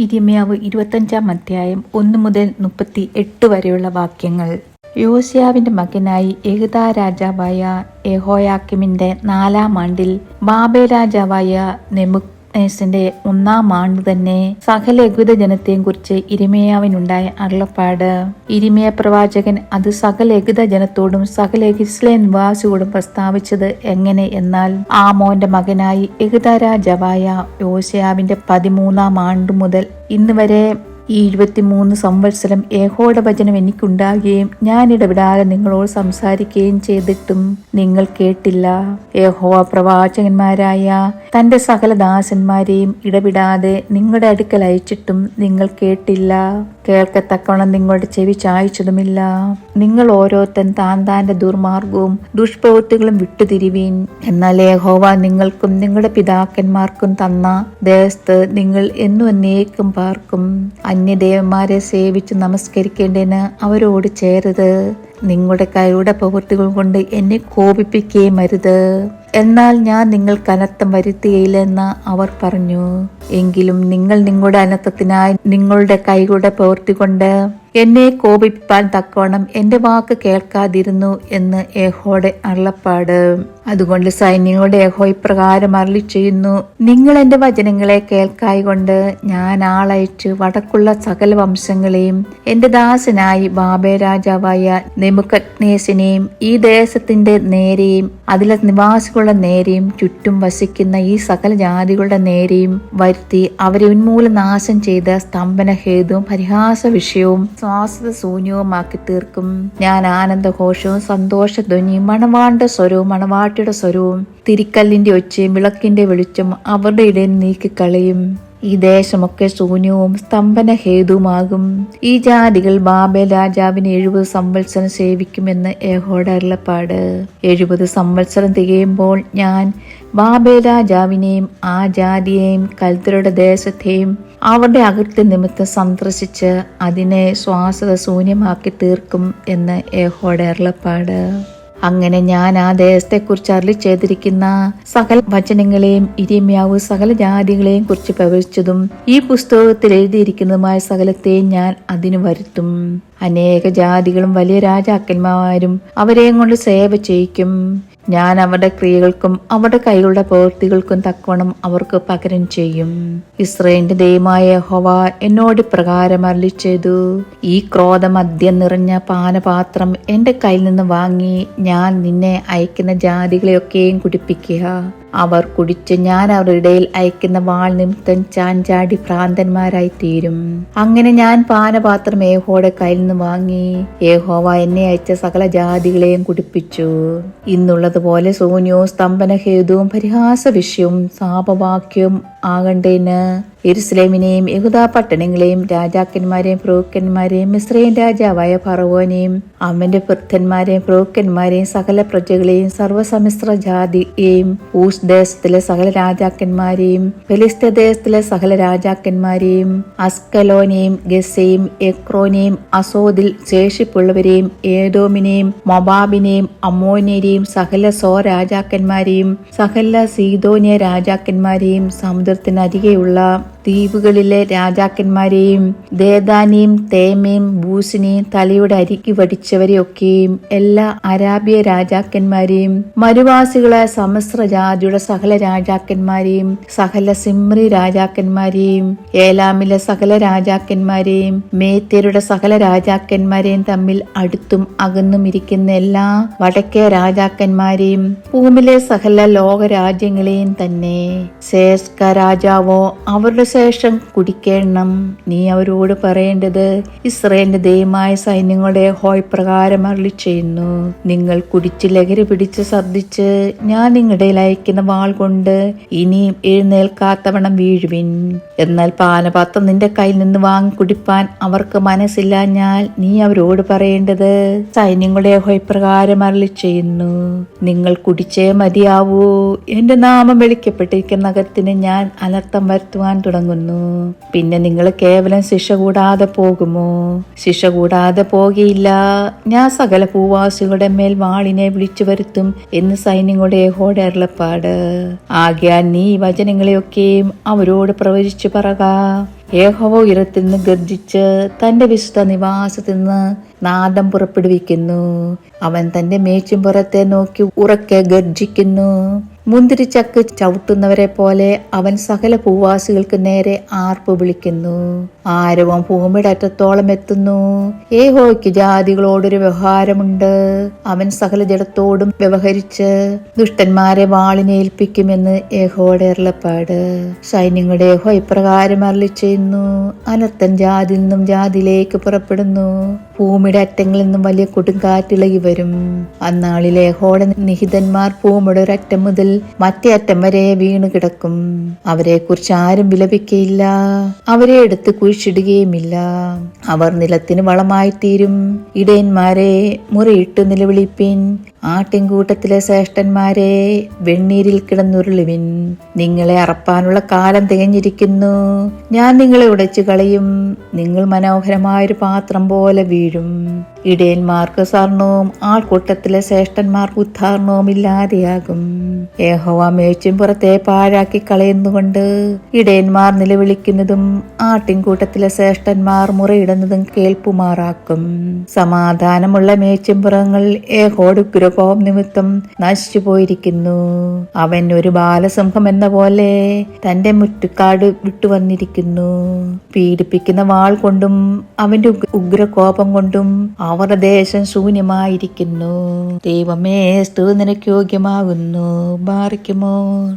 ഇരിമ്യാവ് ഇരുപത്തഞ്ചാം അധ്യായം ഒന്ന് മുതൽ മുപ്പത്തി എട്ട് വരെയുള്ള വാക്യങ്ങൾ. യോസിയാവിന്റെ മകനായി യഹുദാ രാജാവായ യഹോയാക്കിമിന്റെ നാലാം ആണ്ടിൽ ബാബേ രാജാവായ നെമുക്നേസിന്റെ ഒന്നാം ആണ്ട് തന്നെ സകല യഹൂദ ജനത്തെയും കുറിച്ച് ഇരിമയാവിനുണ്ടായ അരുളപ്പാട്. ഇരിമയ പ്രവാചകൻ അത് സകല ജനത്തോടും സകല ഇസ്ലേ നിവാസിയോടും പ്രസ്താവിച്ചത് എങ്ങനെ എന്നാൽ ആമോന്റെ മകനായി യഹുദ രാജാവായ യോശയാവിന്റെ പതിമൂന്നാം ആണ്ട് മുതൽ ഇന്ന് വരെ ഈ ഇരുപത്തിമൂന്ന് സംവത്സരം ഏഹോടെ വചനം എനിക്കുണ്ടാകുകയും ഞാൻ ഇടപെടാതെ നിങ്ങളോട് സംസാരിക്കുകയും ചെയ്തിട്ടും നിങ്ങൾ കേട്ടില്ല. ഏഹോ പ്രവാചകന്മാരായ തന്റെ സകല ദാസന്മാരെയും ഇടപെടാതെ നിങ്ങളുടെ അടുക്കൽ അയച്ചിട്ടും നിങ്ങൾ കേട്ടില്ല. കേൾക്കത്തക്കവണ്ണം നിങ്ങളുടെ ചെവി ചായച്ചതുമില്ല. നിങ്ങൾ ഓരോരുത്തൻ താൻ താന്റെ ദുർമാർഗവും ദുഷ്പ്രവൃത്തികളും വിട്ടുതിരിവീൻ. എന്നാൽ ഏഹോവ നിങ്ങൾക്കും നിങ്ങളുടെ പിതാക്കന്മാർക്കും തന്ന ദേശത്ത് നിങ്ങൾ എന്നു എന്നേക്കും പാർക്കും. അന്യദേവന്മാരെ സേവിച്ച് നമസ്കരിക്കേണ്ടതിന് അവരോട് ചേരരുത്. നിങ്ങളുടെ കൈയുടെ പ്രവൃത്തികൾ കൊണ്ട് എന്നെ കോപിപ്പിക്കുകയും അരുത്. എന്നാൽ ഞാൻ നിങ്ങൾ കനത്തം വരുത്തുകയില്ലെന്ന് അവർ പറഞ്ഞു. എങ്കിലും നിങ്ങൾ നിങ്ങളുടെ അനത്തത്തിനായി നിങ്ങളുടെ കൈകളുടെ പ്രവൃത്തി കൊണ്ട് എന്നെ കോപിപ്പാൻ തക്കവണ്ണം എന്റെ വാക്ക് കേൾക്കാതിരുന്നു എന്ന് ഏഹോടെ അരുളപ്പാട്. അതുകൊണ്ട് സൈന്യങ്ങളുടെ ഏഹോ ഇപ്രകാരം അരളി ചെയ്യുന്നു. നിങ്ങൾ എന്റെ വചനങ്ങളെ കേൾക്കായി കൊണ്ട് ഞാൻ ആളയച്ച് വടക്കുള്ള സകല വംശങ്ങളെയും എന്റെ ദാസനായി ബാബേ രാജാവായ നെമുക്കഗ്നേസിനെയും ഈ ദേശത്തിന്റെ നേരെയും അതിലെ നിവാസികളുടെ നേരെയും ചുറ്റും വസിക്കുന്ന ഈ സകല ജാതികളുടെ നേരെയും വരുത്തി അവരെ ഉന്മൂലനാശം ചെയ്ത സ്തംഭന ഹേതുവും പരിഹാസ വിഷയവും ശ്വാസത ശൂന്യവുമാക്കി തീർക്കും. ഞാൻ ആനന്ദഘോഷവും സന്തോഷധ്വനിയും മണവാണ്ട സ്വരവും മണവാട്ടിയുടെ സ്വരവും തിരിക്കല്ലിന്റെ ഒച്ചയും വിളക്കിന്റെ വെളിച്ചം അവരുടെ ഇടയിൽ നീക്കിക്കളയും. ഈ ദേശമൊക്കെ ശൂന്യവും സ്തംഭന ഹേതുമാകും ഈ ജാതികൾ ബാബേൽ രാജാവിനെ എഴുപത് സംവത്സരം സേവിക്കുമെന്ന് ഏഹോടെ അരുളപ്പാട്. എഴുപത് സംവത്സരം തികയുമ്പോൾ ഞാൻ ബാബേൽ രാജാവിനെയും ആ ജാതിയെയും കൽത്തരുടെ ദേശത്തെയും അവരുടെ അകൃത്യ നിമിത്തം സന്ദർശിച്ച് അതിനെ ശ്വാസത ശൂന്യമാക്കി തീർക്കും എന്ന് ഏഹോടെ അരുളപ്പാട്. അങ്ങനെ ഞാൻ ആ ദേശത്തെക്കുറിച്ച് അരളി ചെയ്തിരിക്കുന്ന സകല വചനങ്ങളെയും ഇരിമ്യാവ് സകല ജാതികളെയും കുറിച്ച് പ്രവചിച്ചതും ഈ പുസ്തകത്തിൽ എഴുതിയിരിക്കുന്നതുമായ സകലത്തെയും ഞാൻ അതിനു വരുത്തും. അനേക ജാതികളും വലിയ രാജാക്കന്മാരും അവരെയും കൊണ്ട് സേവ ചെയ്യിക്കും. ഞാൻ അവരുടെ ക്രിയകൾക്കും അവരുടെ കൈകളുടെ പ്രവൃത്തികൾക്കും തക്കവണ്ണം അവർക്ക് പകരം ചെയ്യും. ഇസ്രയേലിന്റെ ദൈവമായ ഹോവ എന്നോട് പ്രകാരം അരളി ഈ ക്രോധം മദ്യം നിറഞ്ഞ പാനപാത്രം എന്റെ കയ്യിൽ നിന്ന് വാങ്ങി ഞാൻ നിന്നെ അയക്കുന്ന ജാതികളെയൊക്കെയും കുടിപ്പിക്കുക. അവർ കുടിച്ച് ഞാൻ അവരുടെ ഇടയിൽ അയക്കുന്ന വാൾ നിമിത്തം ചാഞ്ചാടി ഭ്രാന്തന്മാരായി തീരും. അങ്ങനെ ഞാൻ പാനപാത്രം ഏഹോടെ കയ്യിൽ നിന്ന് വാങ്ങി. ഏഹോവ എന്നെ അയച്ച സകല ജാതികളെയും കുടിപ്പിച്ചു. ഇന്നുള്ളതുപോലെ സൂന്യവും സ്തംഭനഹേതുവും പരിഹാസ വിഷയവും സാപവാക്യവും ആകണ്ടേന് ഇരുസ്ലേമിനെയും യഹുദാ പട്ടണങ്ങളെയും രാജാക്കന്മാരെയും പ്രഭുക്കന്മാരെയും മിശ്രയും രാജാവായ ഫറവോനെയും അമ്മന്റെ വൃദ്ധന്മാരെയും പ്രഭുക്കന്മാരെയും സകല പ്രജകളെയും സർവസമിശ്ര ജാതിയെയും ഊസ് ദേശത്തിലെ സകല രാജാക്കന്മാരെയും ഫെലിസ്ത ദേശത്തിലെ സകല രാജാക്കന്മാരെയും അസ്കലോനെയും ഗസയും എക്രോനെയും അസോദിൽ ശേഷിപ്പുള്ളവരെയും ഏതോമിനെയും മൊബാബിനെയും അമ്മോനെയും സകല സോ രാജാക്കന്മാരെയും സകല സീതോനിയ രാജാക്കന്മാരെയും സമുദ്രത്തിനരികെയുള്ള ദ്വീപുകളിലെ രാജാക്കന്മാരെയും ദേദാനിയും തേമയും ബൂസിനെയും തലയുടെ അരിക്ക് വടിച്ചവരെയൊക്കെയും എല്ലാ അരാബിയ രാജാക്കന്മാരെയും മരുവാസികളായ സമസ്ര ജാതിയുടെ സകല രാജാക്കന്മാരെയും സകല സിമ്രി രാജാക്കന്മാരെയും ഏലാമിലെ സകല രാജാക്കന്മാരെയും മേത്യരുടെ സകല രാജാക്കന്മാരെയും തമ്മിൽ അടുത്തും അകന്നും ഇരിക്കുന്ന എല്ലാ വടക്കേ രാജാക്കന്മാരെയും ഭൂമിലെ സകല ലോകരാജ്യങ്ങളെയും തന്നെ. ശേഷ്ക രാജാവോ അവരുടെ ശേഷം കുടിക്കേണം നീ അവരോട് പറയേണ്ടത് ഇസ്രയേലിന്റെ ദയമായ സൈന്യങ്ങളുടെ ഹോയ് പ്രകാരം അരളി ചെയ്യുന്നു നിങ്ങൾ കുടിച്ച് ലഹരി പിടിച്ച് ഛർദ്ദിച്ച് ഞാൻ നിങ്ങളുടെ അയക്കുന്ന വാൾ കൊണ്ട് ഇനിയും എഴുന്നേൽക്കാത്തവണ്ണം വീഴുവിൻ. എന്നാൽ പാനപാത്രം നിന്റെ കയ്യിൽ നിന്ന് വാങ്ങി കുടിപ്പാൻ അവർക്ക് മനസ്സില്ലാഞ്ഞാൽ നീ അവരോട് പറയേണ്ടത് സൈന്യങ്ങളുടെ ഹോയ് പ്രകാരം അരളി ചെയ്യുന്നു നിങ്ങൾ കുടിച്ചേ മതിയാവൂ. എന്റെ നാമം വിളിക്കപ്പെട്ടിരിക്കുന്ന നഗരത്തിന് ഞാൻ അനർത്ഥം വരുത്തുവാൻ തുടങ്ങുന്നു. പിന്നെ നിങ്ങൾ കേവലം ശിക്ഷ കൂടാതെ പോകുമോ? ശിക്ഷ കൂടാതെ പോകയില്ല ഞാൻ സകല ഭൂവാസികളുടെ മേൽ വാളിനെ വിളിച്ചു വരുത്തും എന്ന് സൈന്യങ്ങളുടെ യഹോയുടെ അരുളപ്പാട്. ആകയാൽ നീ വചനങ്ങളെയൊക്കെയും അവരോട് പ്രവചിച്ചു പറക. ഏഹോ ഉയരത്തിൽ നിന്ന് ഗർജിച്ച് തന്റെ വിശുദ്ധ നിവാസത്തിൽ നിന്ന് നാദം പുറപ്പെടുവിക്കുന്നു. അവൻ തന്റെ മേച്ചും പുറത്തെ നോക്കി ഉറക്കെ ഗർജിക്കുന്നു. മുന്തിരിച്ചക്ക് ചവിട്ടുന്നവരെ പോലെ അവൻ സകല ഭൂവാസികൾക്ക് നേരെ ആർപ്പ് വിളിക്കുന്നു. ആരവം ഭൂമിയുടെ അറ്റത്തോളം എത്തുന്നു. ഏഹോയ്ക്ക് ജാതികളോടൊരു വ്യവഹാരമുണ്ട്. അവൻ സകല ജഡത്തോടും വ്യവഹരിച്ച് ദുഷ്ടന്മാരെ വാളിനെ ഏൽപ്പിക്കുമെന്ന് ഏഹോയുടെ അരുളപ്പാട്. സൈന്യങ്ങളുടെ ഏഹോ ഇപ്രകാരം അരളി ചെയ്യുന്നു അനർത്ഥൻ ജാതിയിൽ നിന്നും ജാതിയിലേക്ക് പുറപ്പെടുന്നു. ഭൂമിയുടെ അറ്റങ്ങളിൽ നിന്നും വലിയ കൊടുങ്കാറ്റിളകി വരും അന്നാളിൽ ഏഹോടെ നിഹിതന്മാർ ഭൂമിയുടെ ഒരറ്റം മുതൽ മറ്റേ അറ്റം വരെ വീണ് കിടക്കും അവരെ കുറിച്ച് ആരും വിലപിക്കയില്ല. അവരെ എടുത്ത് കുഴിച്ചിടുകയുമില്ല. അവർ നിലത്തിന് വളമായിത്തീരും. ഇടയന്മാരെ മുറിയിട്ട് നിലവിളിപ്പിൻ. ആട്ടിൻകൂട്ടത്തിലെ ശ്രേഷ്ഠന്മാരെ വെണ്ണീരിൽ കിടന്നുരുളിവിൻ. നിങ്ങളെ അറപ്പാനുള്ള കാലം തികഞ്ഞിരിക്കുന്നു. ഞാൻ നിങ്ങളെ ഉടച്ചു കളയും. നിങ്ങൾ മനോഹരമായൊരു പാത്രം പോലെ വീഴും. ഇടയന്മാർക്ക് സ്വർണവും ആൾക്കൂട്ടത്തിലെ ശ്രേഷ്ഠന്മാർക്ക് ഉദ്ധാരണവും ഇല്ലാതെയാകും. യഹോവ മേച്ചും പുറത്തെ പാഴാക്കി കളയുന്നുകൊണ്ട് ഇടയന്മാർ നിലവിളിക്കുന്നതും ആട്ടിൻകൂട്ടത്തിലെ ശ്രേഷ്ഠന്മാർ മുറയിടുന്നതും കേൾപ്പുമാറാക്കും. സമാധാനമുള്ള മേച്ചുംപുറങ്ങൾ ഏഹോട് ഉഗ്രകോപം നിമിത്തം നശിച്ചു പോയിരിക്കുന്നു അവൻ ഒരു ബാലസിംഹം എന്ന പോലെ തന്റെ മുറ്റുകാട് വിട്ടുവന്നിരിക്കുന്നു പീഡിപ്പിക്കുന്ന വാൾ കൊണ്ടും അവന്റെ ഉഗ്ര- ഉഗ്രകോപം കൊണ്ടും അവരുടെ ദേശം ശൂന്യമായിരിക്കുന്നു. ദൈവമേ സ്തു നിനക്ക് യോഗ്യമാകുന്നു. ബാറിക്കുമോ